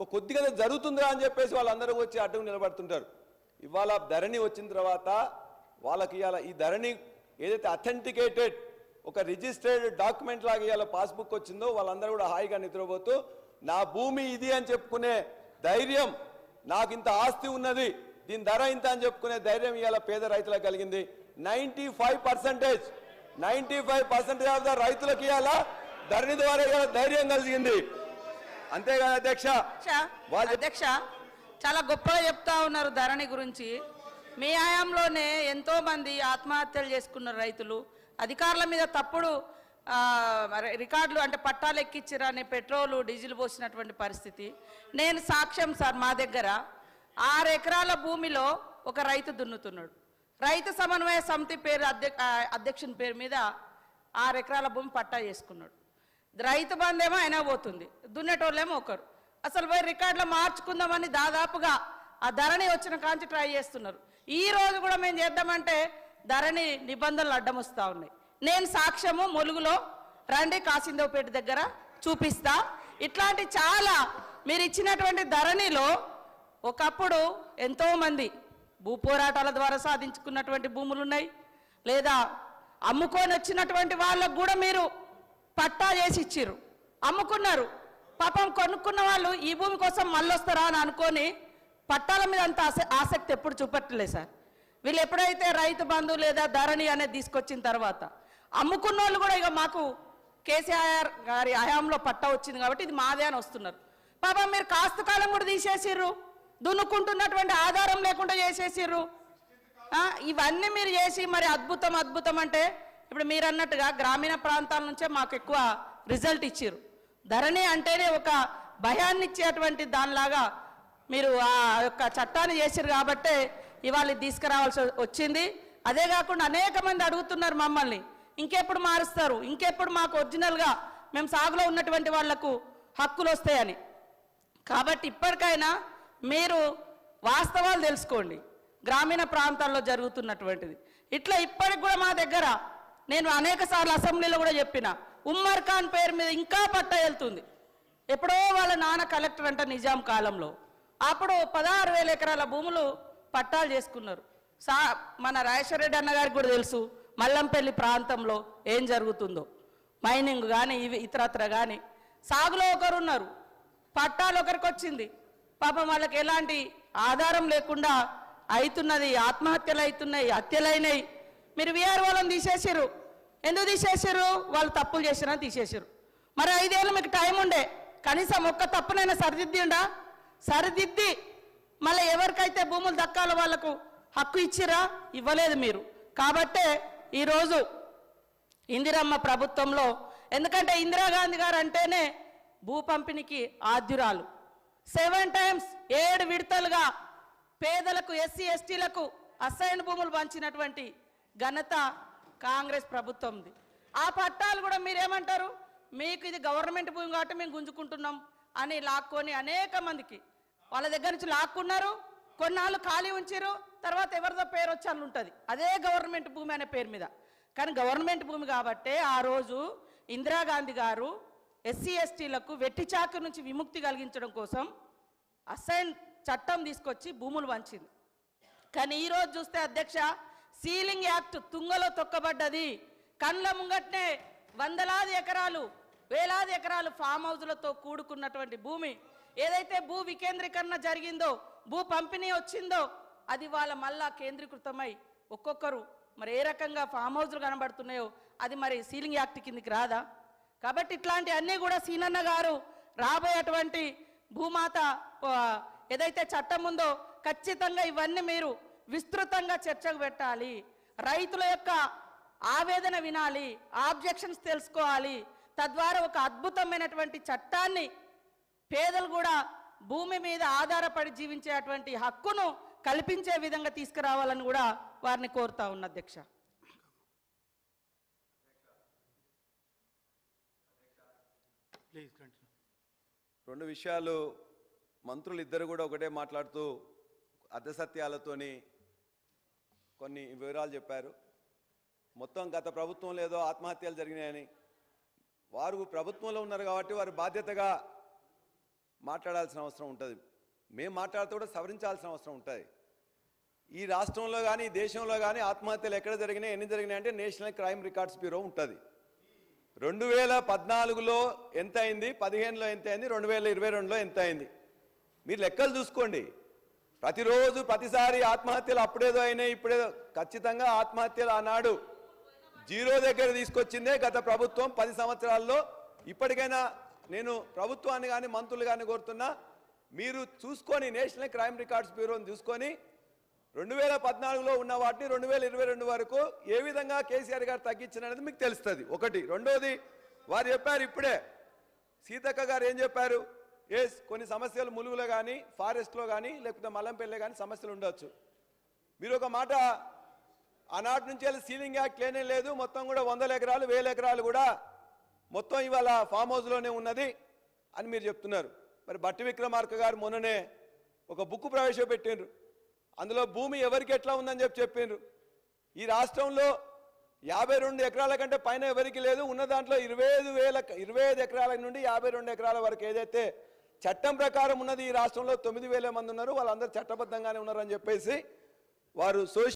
ఒక కొద్దిగా జరుగుతుందా అని చెప్పేసి వాళ్ళందరూ వచ్చి అడ్డుకు నిలబడుతుంటారు. ఇవాళ ధరణి వచ్చిన తర్వాత వాళ్ళకి ఇవాళ ఈ ధరణి ఏదైతే అథెంటికేటెడ్ ఒక రిజిస్టర్డ్ డాక్యుమెంట్ లాగా ఇవాళ పాస్బుక్ వచ్చిందో వాళ్ళందరూ కూడా హాయిగా నిద్రపోతూ నా భూమి ఇది అని చెప్పుకునే ధైర్యం నాకు ఇంత ఆస్తి ఉన్నది దీని ధర ఇంత అని చెప్పుకునే ధైర్యం ఇవాళ పేద రైతులకు కలిగింది. Ninety five percentage ninety five percentage of the రైతులకు ఇవాళ ధరణి ద్వారా ఇవాళ ధైర్యం కలిగింది. అంతేగాని అధ్యక్ష అధ్యక్ష చాలా గొప్పగా చెప్తా ఉన్నారు ధరణి గురించి. మీ హయాంలోనే ఎంతో మంది ఆత్మహత్యలు చేసుకున్నారు రైతులు. అధికారుల మీద తప్పుడు రికార్డులు అంటే పట్టాలు ఎక్కించరని పెట్రోలు డీజిల్ పోసినటువంటి పరిస్థితి. నేను సాక్ష్యం సార్ మా దగ్గర. ఆరు ఎకరాల భూమిలో ఒక రైతు దున్నుతున్నాడు. రైతు సమన్వయ సమితి పేరు అధ్యక్ష అధ్యక్షుని పేరు మీద ఆరు ఎకరాల భూమి పట్టా చేసుకున్నాడు. రైతు బంధేమో అయినా పోతుంది. దున్నేటోళ్ళేమో ఒకరు. అసలు పోయి రికార్డులో మార్చుకుందామని దాదాపుగా ఆ ధరణి వచ్చిన కాంచి ట్రై చేస్తున్నారు. ఈ రోజు కూడా మేము చేద్దామంటే ధరణి నిబంధనలు అడ్డం వస్తూ ఉన్నాయి. నేను సాక్ష్యము ములుగులో రండి కాసిందేవపేట దగ్గర చూపిస్తా. ఇట్లాంటి చాలా మీరు ఇచ్చినటువంటి ధరణిలో ఒకప్పుడు ఎంతోమంది భూ పోరాటాల ద్వారా సాధించుకున్నటువంటి భూములు ఉన్నాయి లేదా అమ్ముకొని వచ్చినటువంటి వాళ్ళకు కూడా మీరు పట్టా చేసి ఇచ్చిర్రు. అమ్ముకున్నారు. పాపం కొనుక్కున్న వాళ్ళు ఈ భూమి కోసం మళ్ళీ వస్తారా అని అనుకొని పట్టాల మీద అంత ఆస- ఆసక్తి ఎప్పుడు చూపట్లేదు సార్. వీళ్ళు ఎప్పుడైతే రైతు బంధు లేదా ధరణి అనేది తీసుకొచ్చిన తర్వాత అమ్ముకున్న వాళ్ళు కూడా ఇక మాకు కేసీఆర్ గారి హయాంలో పట్టా వచ్చింది కాబట్టి ఇది మాదే అని వస్తున్నారు. పాపం మీరు కాస్త కాలం కూడా తీసేసిర్రు. దున్నుకుంటున్నటువంటి ఆధారం లేకుండా చేసేసిర్రు. ఇవన్నీ మీరు చేసి మరి అద్భుతం అద్భుతం అంటే ఇప్పుడు మీరు అన్నట్టుగా గ్రామీణ ప్రాంతాల నుంచే మాకు ఎక్కువ రిజల్ట్ ఇచ్చారు ధరణి అంటేనే ఒక భయాన్ని ఇచ్చేటువంటి దానిలాగా మీరు ఆ యొక్క చట్టాన్ని చేశారు కాబట్టే ఇవాళ తీసుకురావాల్సి వచ్చింది. అదే కాకుండా అనేక మంది అడుగుతున్నారు మమ్మల్ని. ఇంకెప్పుడు మారుస్తారు? ఇంకెప్పుడు మాకు ఒరిజినల్గా మేము సాగులో ఉన్నటువంటి వాళ్ళకు హక్కులు వస్తాయని. కాబట్టి ఇప్పటికైనా మీరు వాస్తవాలు తెలుసుకోండి. గ్రామీణ ప్రాంతాల్లో జరుగుతున్నటువంటిది. ఇట్లా ఇప్పటికి కూడా మా దగ్గర నేను అనేక సార్లు అసెంబ్లీలో కూడా చెప్పిన ఉమ్మర్ ఖాన్ పేరు మీద ఇంకా పట్టా వెళ్తుంది. ఎప్పుడో వాళ్ళ నాన్న కలెక్టర్ అంట నిజాం కాలంలో. అప్పుడు పదహారు వేల ఎకరాల భూములు పట్టాలు చేసుకున్నారు. సా మన రాజేశ్వర రెడ్డి అన్న గారికి కూడా తెలుసు మల్లంపల్లి ప్రాంతంలో ఏం జరుగుతుందో. మైనింగ్ కానీ ఇవి ఇతరత్ర కానీ సాగులో ఒకరు ఉన్నారు పట్టాలు ఒకరికి వచ్చింది పాపం వాళ్ళకి ఎలాంటి ఆధారం లేకుండా అవుతున్నది ఆత్మహత్యలు అవుతున్నాయి హత్యలైనవి మీరు విఆర్ వాళ్ళని తీసేసారు ఎందుకు తీసేసారు వాళ్ళు తప్పులు చేసినా తీసేసారు మరి ఐదేళ్ళు మీకు టైం ఉండే. కనీసం ఒక్క తప్పునైనా సరిదిద్దిండా? సరిదిద్ది. మళ్ళీ ఎవరికైతే భూములు దక్కాలో వాళ్ళకు హక్కు ఇచ్చిరా ఇవ్వలేదు మీరు. కాబట్టే ఈరోజు ఇందిరమ్మ ప్రభుత్వంలో ఎందుకంటే ఇందిరాగాంధీ గారు అంటేనే భూ పంపిణీకి ఆద్యురాలు. సెవెన్ టైమ్స్ ఏడు విడతలుగా పేదలకు ఎస్సీ ఎస్టీలకు అసైన్ భూములు పంచినటువంటి ఘనత కాంగ్రెస్ ప్రభుత్వంది. ఆ పట్టాలు కూడా మీరేమంటారు? మీకు ఇది గవర్నమెంట్ భూమి కాబట్టి మేము గుంజుకుంటున్నాం అని లాక్కొని అనేక మందికి. వాళ్ళ దగ్గర నుంచి లాక్కున్నారు కొన్నాళ్ళు ఖాళీ ఉంచారు తర్వాత ఎవరిదో పేరు వచ్చి అని ఉంటుంది. అదే గవర్నమెంట్ భూమి అనే పేరు మీద. కానీ గవర్నమెంట్ భూమి కాబట్టే ఆ రోజు ఇందిరాగాంధీ గారు ఎస్సీ ఎస్టీలకు వెట్టి చాకు నుంచి విముక్తి కలిగించడం కోసం అసైన్ చట్టం తీసుకొచ్చి భూములు వంచింది. కానీ ఈరోజు చూస్తే అధ్యక్ష సీలింగ్ యాక్ట్ తుంగలో తొక్కబడ్డది. కండ్ల ముంగట్నే వందలాది ఎకరాలు వేలాది ఎకరాలు ఫామ్ హౌజ్లతో కూడుకున్నటువంటి భూమి. ఏదైతే భూ వికేంద్రీకరణ జరిగిందో భూ పంపిణీ వచ్చిందో అది వాళ్ళ మళ్ళా కేంద్రీకృతమై ఒక్కొక్కరు మరి ఏ రకంగా ఫామ్ హౌజ్లు కనబడుతున్నాయో అది మరి సీలింగ్ యాక్ట్ కిందికి రాదా? కాబట్టి ఇట్లాంటి అన్నీ కూడా సీనన్న గారు రాబోయేటువంటి భూమాత ఏదైతే చట్టం ఉందో ఖచ్చితంగా ఇవన్నీ మీరు విస్తృతంగా చర్చకు పెట్టాలి. రైతుల యొక్క ఆవేదన వినాలి ఆబ్జెక్షన్స్ తెలుసుకోవాలి. తద్వారా ఒక అద్భుతమైనటువంటి చట్టాన్ని పేదలు కూడా భూమి మీద ఆధారపడి జీవించేటువంటి హక్కును కల్పించే విధంగా తీసుకురావాలని కూడా వారిని కోరుతా ఉన్న అధ్యక్ష. ప్లీజ్ కంటిన్యూ రెండు విషయాలు మంత్రులు ఇద్దరు కూడా ఒకటే మాట్లాడుతూ అర్ధసత్యాలతోని కొన్ని వివరాలు చెప్పారు. మొత్తం గత ప్రభుత్వంలో ఏదో ఆత్మహత్యలు జరిగినాయని వారు ప్రభుత్వంలో ఉన్నారు కాబట్టి వారు బాధ్యతగా మాట్లాడాల్సిన అవసరం ఉంటుంది. మేము మాట్లాడితే కూడా సవరించాల్సిన అవసరం ఉంటుంది. ఈ రాష్ట్రంలో కానీ దేశంలో కానీ ఆత్మహత్యలు ఎక్కడ జరిగినాయి ఎన్ని జరిగినాయి అంటే నేషనల్ క్రైమ్ రికార్డ్స్ బ్యూరో ఉంటుంది. రెండు వేల పద్నాలుగులో ఎంత అయింది పదిహేనులో ఎంత అయింది రెండు వేల ఇరవై రెండులో ఎంత అయింది మీరు లెక్కలు చూసుకోండి. ప్రతిరోజు ప్రతిసారి ఆత్మహత్యలు అప్పుడేదో అయినాయి ఇప్పుడేదో. ఖచ్చితంగా ఆత్మహత్యలు ఆనాడు జీరో దగ్గర తీసుకొచ్చిందే గత ప్రభుత్వం పది సంవత్సరాల్లో. ఇప్పటికైనా నేను ప్రభుత్వాన్ని కానీ మంత్రులు కానీ కోరుతున్నా మీరు చూసుకొని నేషనల్ క్రైమ్ రికార్డ్స్ బ్యూరోని చూసుకొని రెండు వేల పద్నాలుగులో ఉన్న వాటిని రెండు వేల ఇరవై రెండు వరకు ఏ విధంగా కేసీఆర్ గారు తగ్గించారనేది మీకు తెలుస్తుంది. ఒకటి. రెండోది వారు చెప్పారు ఇప్పుడే. సీతక్క గారు ఏం చెప్పారు? ఎస్ కొన్ని సమస్యలు ములుగులో కానీ ఫారెస్ట్లో కానీ లేకపోతే మల్లంపల్లిలో కానీ సమస్యలు ఉండొచ్చు. మీరు ఒక మాట ఆనాటి నుంచి వెళ్ళి సీలింగ్ యాక్ట్ లేనే లేదు మొత్తం కూడా వందల ఎకరాలు వేల ఎకరాలు కూడా మొత్తం ఇవాళ ఫామ్ హౌస్లోనే ఉన్నది అని మీరు చెప్తున్నారు. మరి బట్టి విక్రమార్క గారు మొన్ననే ఒక బుక్ ప్రవేశపెట్టిండ్రు. అందులో భూమి ఎవరికి ఎట్లా ఉందని చెప్పి చెప్పిండ్రు. ఈ రాష్ట్రంలో యాభై రెండు ఎకరాల కంటే పైన ఎవరికి లేదు ఉన్న దాంట్లో ఇరవై ఐదు వేల ఇరవై ఐదు ఎకరాల నుండి యాభై రెండు ఎకరాల వరకు ఏదైతే చట్టం ప్రకారం ఉన్నది ఈ రాష్ట్రంలో తొమ్మిది వేల మంది ఉన్నారు వాళ్ళందరూ చట్టబద్ధంగానే ఉన్నారని చెప్పేసి వారు సోషల్